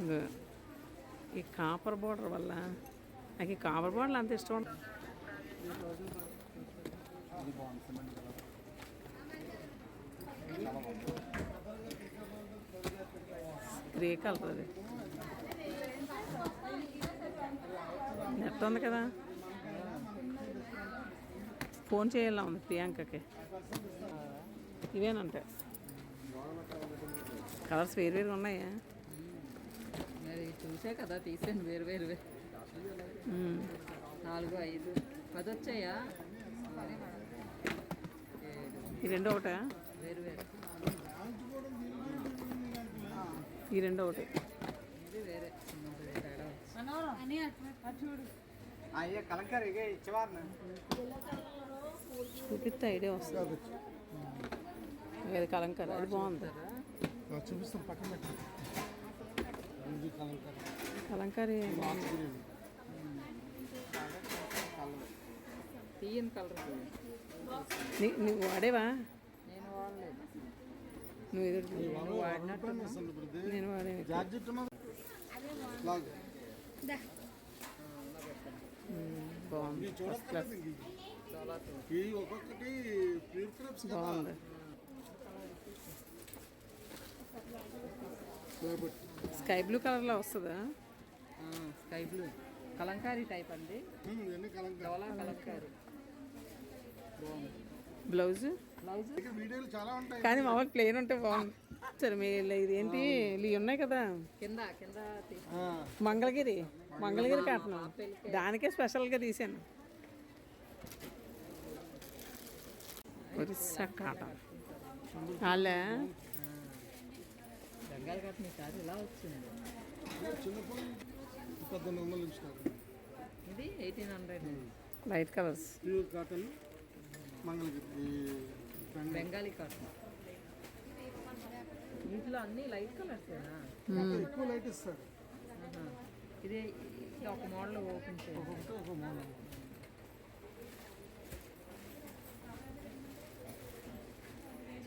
ఈ copper border వల్ల నాకు ఈ కాపర్ బోర్డర్ అంత ఇష్టం గ్రే కలర్ అది. నెట్ ఉంది కదా? ఫోన్ చేయాలా ఉంది ప్రియాంకకి? ఇవేనంటే. కలర్స్ వేరు వేరు ఉన్నాయా? మరి చూసే కదా తీసాను వేరు వేరు. నాలుగు ఐదు. పది వచ్చాయా ఈ రెండో ఒకటా? వేరు వేరు. ఈ రెండో ఒకటి. ఇది వేరే. చిన్నది తేడా వచ్చింది. అయ్యే కలంకారీ ఇచ్చేవారు చూపిస్తే ఐడియా వస్తుంది. అది కలంకర అది బాగుంది. చూపిస్తాం పక్కన పెట్టండి కలంకారీ. కలంకారీ తీయని కలర్ నువ్వు వాడేవా? నేను వాడలేదు. నువ్వు ఎదురు నేను వాడినట్టు నేను వాడే జార్జెట్ లాగ్ బాగుంది. ఒక్కొక్కటి కదా. బాగుంది. స్కై బ్లూ కలర్లో వస్తుందా? Sky blue. కలంకారీ టైప్ అండి. కలంకారీ. బ్లౌజ్? బ్లౌజ్? ఇక్కడ వీడియోలు చాలా ఉంటాయి. కానీ మామూలు ప్లెయిన్ ఉంటే బాగుంది. సరే మీ ఇదేంటి ఇవి ఉన్నాయి కదా. కింద కింద మంగళగిరి. మంగళగిరి కాటన్. దానికే స్పెషల్గా తీసాను. ఒరిస్సా కాటన్. వాళ్ళే బెంగాల్ కట్టిన కాదు ఇలా వచ్చింది? చిన్నప్పుడు పద్దెనిమిది వందలు ఇచ్చినారు ఇది eighteen hundred. Light colours pure cotton Mangalagiri Bengal. Cotton. వీటిలో అన్ని లైట్ కలర్సేనా ఎక్కువ లైట్ ఇస్తారు. ఇది ఒక మోడల్ ఓపెన్ చేయండి. ఒక్కొక్కటి ఒక మోడల్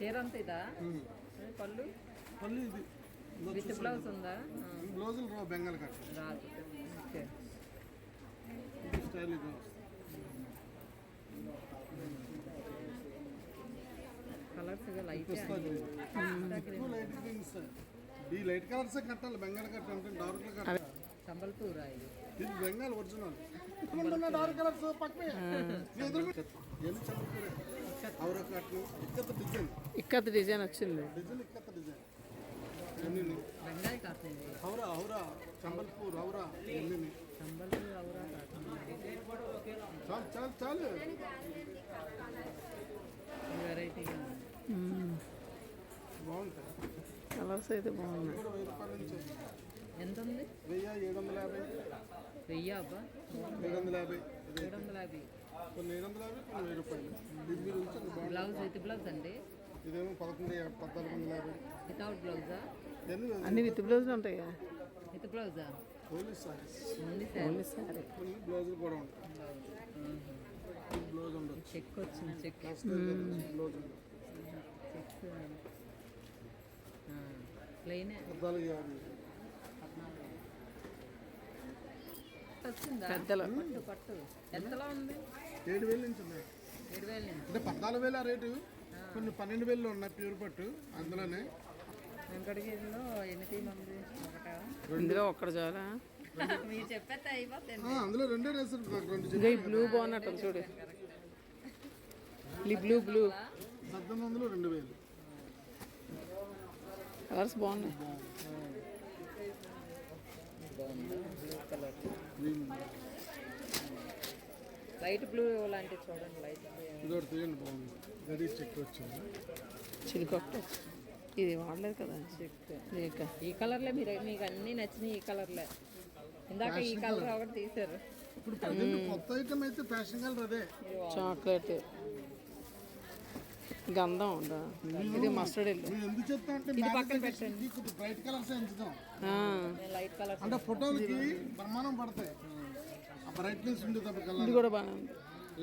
చీర అంత ఇదా? పళ్ళు? మళ్ళీ ఇది. విత్ బ్లౌజ్ ఉందా? బ్లౌజులు బెంగాల్ కాటన్ రాదు. ఓకే. ఇది స్టైల్ ఇది. కలర్స్ లైట్ లైట్ గ్రీన్స్ ఈ లైట్ కలర్సే కట్టాలి బెంగాల్ కట్ అంటే డార్క్ కట్టాలి. సంబల్పూరా ఇది ఇది బెంగాల్ ఒరిజినల్. డార్క్ కలర్స్ పక్కనే. ఎన్ని చదువుకునే అవర కట్లు ఇక్కత డిజైన్. ఇక్కత డిజైన్ వచ్చింది. డిజైన్ ఇక్కత డిజైన్ ఎన్ని బెంగాలీ కాటన్ ఇది హౌరా హౌరా చంబల్పూర్ హౌరా ఎన్ని సంబల్పూర్ అవరా కాటన్ చాలు చాలు చాలు. వెరైటీగా బాగుంటాయి కలర్స్ అయితే బాగున్నాయి. ఎంత ఉంది? వెయ్యి ఏడు వందల యాభై. వెయ్యి అబ్బా? ఏడు వందల యాభై. ఏడు వందల యాభై. కొన్ని ఏడు వందల యాభై కొన్ని వెయ్యి రూపాయలు. బ్లౌజ్ విత్ బ్లౌజ్ అండి. ఇదేమో పదకొండు పద్నాలుగు వందల యాభై. వితౌట్ బ్లౌజా? అన్ని విత్ బ్లౌజులు ఉంటాయా? విత్ బ్లౌజా? సారీస్. Only sorry. బ్లౌజులు కూడా ఉంటాయి. బ్లౌజ్ ఉండదు. చెక్ వచ్చింది బ్లౌజ్ ప్లెయినే పెద్దలు. పట్టు. ఎంతలో ఉంది? ఏడు వేలు నుంచి ఉన్నాయి. ఏడు వేలు నుంచి. అంటే పద్నాలుగు వేలు ఆ రేటు. కొన్ని పన్నెండు వేలు ఉన్నాయి ప్యూర్ పట్టు అందులోనే. వెంకటగిరిలో ఎన్ని ఒకటా ఇందులో ఒక్కడ చాలా మీరు చెప్పేస్తే అయిపోతుంది. ఆ, అందులో రెండే నాకు రెండు ఇంకా ఈ బ్లూ బాగున్నట్టు చూడు. ఈ బ్లూ బ్లూ పద్దెనిమిది వందలు రెండు వేలు. కలర్స్ బాగున్నాయి. లైట్ బ్లూ లాంటివి చూడండి లైట్ బ్లూ తీయండి బాగుంది. చెక్ వచ్చింది. చిలికొట్టు ఇది వాడలేదు కదా. చెక్ ఈ కలర్లే మీరు మీకు అన్నీ నచ్చినాయి ఈ కలర్లే. ఇందాక ఈ కలర్ ఒకటి తీశారు. ఇప్పుడు కొత్త ఐటమ్ అయితే ఫ్యాషన్ కలర్ అదే. చాక్లెట్. గంధం ఉందా? ఇది మస్టర్డ్ ఎందుకు చెప్తా అంటే బ్రైట్ కలర్స్ ఎంచుతాం. ఆ, నేను లైట్ కలర్ అంటే ఫోటోలకి బ్రహ్మాండం పడతాయి. ఆ బ్రైట్నెస్ ఉండే తప్ప ఇది కలర్ కూడా బాగానే ఉంది.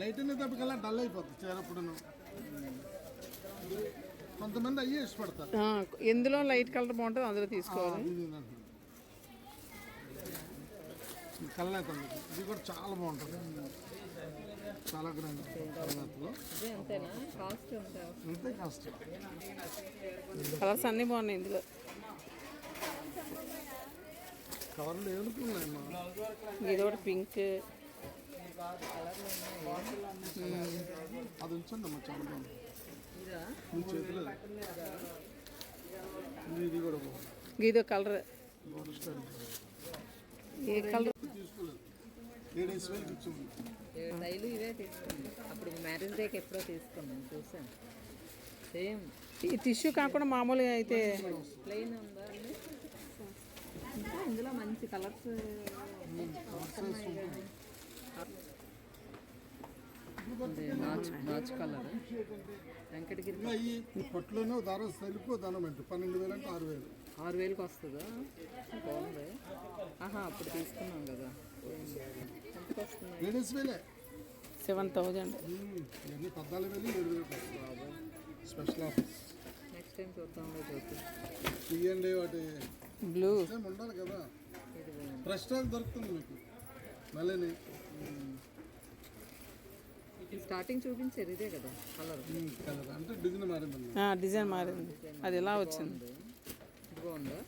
లైట్ ఉండే తప్ప కలర్ డల్ అయిపోతుంది చేరప్పుడును కొంతమంది అయ్యే ఇష్టపడతారు. ఆ, ఎందులో లైట్ కలర్ బాగుంటుందో అందులో తీసుకోవాలి. ఉంది. ఇది కూడా చాలా బాగుంటుంది. చాలా గ్రాండ్ ఉంటా అంతే కాస్ట్. కలర్స్ అన్నీ బాగున్నాయి ఇందులో. కవర్లు ఏనుకున్నాయమ్మా ఇది ఒకటి పింక్. అది ఉంచండి అమ్మా చాలా బాగుంది. ఇదా కలర్. ఏ కలర్? డైలీ ఇవే తీసుకున్నాం అప్పుడు మ్యారేజ్ డేకి ఎప్పుడో తీసుకున్నాం చూసాను సేమ్ ఈ టిష్యూ కాకుండా మామూలుగా అయితే ప్లెయిన్ ఉందా ఇందులో మంచి కలర్స్. కలర్ వెంకటగిరి ఈ పొట్టులోనే దారం తెలుపు దానం పెట్టు పన్నెండు వేలు అంటే ఆరు వేలు. ఆరు వేలకు వస్తుందా? బాగుంది. ఆహా అప్పుడు తీసుకున్నాం కదా. ఏడేసి వేలే. Seven thousand. ఇవన్నీ పద్నాలుగు వేలు ఏడు వేలు బాబు స్పెషల్ ఆఫర్స్. నెక్స్ట్ టైం చూద్దాంలో చూద్దాం ఇవ్వండి వాటి? బ్లూ. ఉండాలి కదా. స్టాక్ దొరుకుతుంది మీకు. మళ్ళీ స్టార్టింగ్ చూపించారు ఇదే కదా కలర్ కలర్ అంటే డిజైన్ మారిందండి. డిజైన్ మారింది. అది ఎలా వచ్చింది? బాగుందా.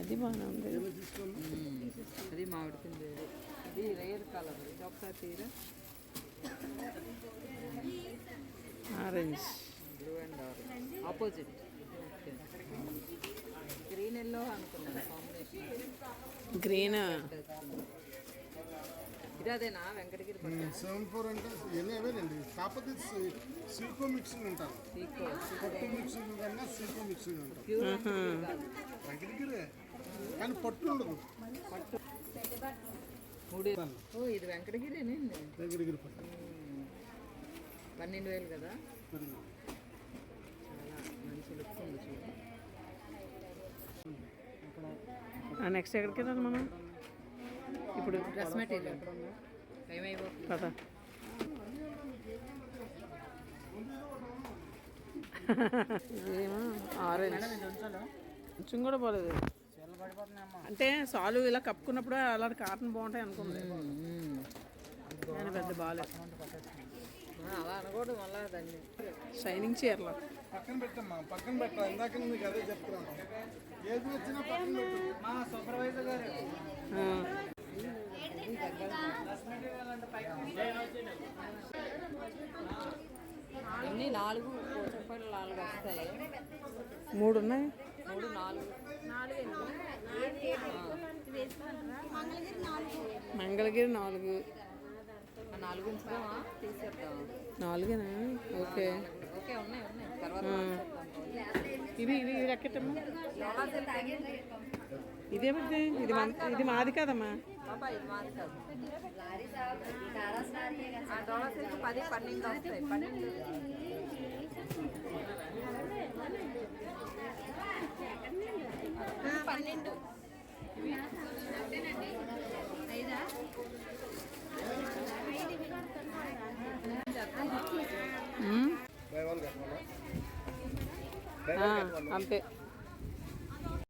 అది బాగానే ఉంది. ఏదో తీసుకోండి అది మామిడి పిండి ఇది. ఇది రేర్ కలర్ ఇది ఒకసారి తీరా orange blue and orange opposite green yellow అనుకున్నాను. కాంబినేషన్ గ్రీన్ ఇది అదేనా వెంకటగిరి ఫోర్ అంటే ఇవన్నీ అవేనండి కాకపోతే సిల్కో మిక్సింగ్ ఉంటారు. సీకో పట్టు మిక్సింగ్ కన్నా సిల్కో మిక్సింగ్ ఉంటారు. వెంకటగిరి. కానీ పట్టు ఉండదు. పట్టు. ఇది వెంకటగిరేనండి దగ్గరికి పట్టు. పన్నెండు వేలు కదా? మంచి లుక్ ఉంది చూడు. నెక్స్ట్ ఎక్కడికి వెళ్ళాలి మనం? ఇప్పుడు డ్రెస్ మెటీరియల్. ఇదేమో ఆరెంజ్. కొంచెం కూడా పోలేదు. అంటే సాలు ఇలా కప్పుకున్నప్పుడు అలాంటి కాటన్ బాగుంటాయి అనుకుంది. పెద్ద బాగాలేదు అలా అనకూడదు మళ్ళా దాన్ని. షైనింగ్ చీరలు పక్కన పెట్టమ్మా పక్కన పెట్టా ఇందాక మీకు అదే చెప్తున్నాను. ఏది వచ్చినా పక్కన పెట్టు. మా సూపర్వైజర్ గారు. ఆ, అన్ని నాలుగు రూపాయలు నాలుగు వస్తాయి. మూడు ఉన్నాయి? మూడు నాలుగు. మంగళగిరి నాలుగు. నాలుగు ఉంచుదామా? తీసేద్దామా నాలుగేనా? ఓకే. ఓకే ఉన్నాయి ఉన్నాయి. తర్వాత. ఇవి ఇవి ఇవి ఎక్కటమ్మా? ఇదేమిటి ఇది ఇది మాది కదమ్మా. పాపా ఇది మాది కాదు ఆ డోలా సిల్క్ పది పన్నెండు వస్తాయి పన్నెండు పన్నెండు um, buy one get one ఆ, అంతే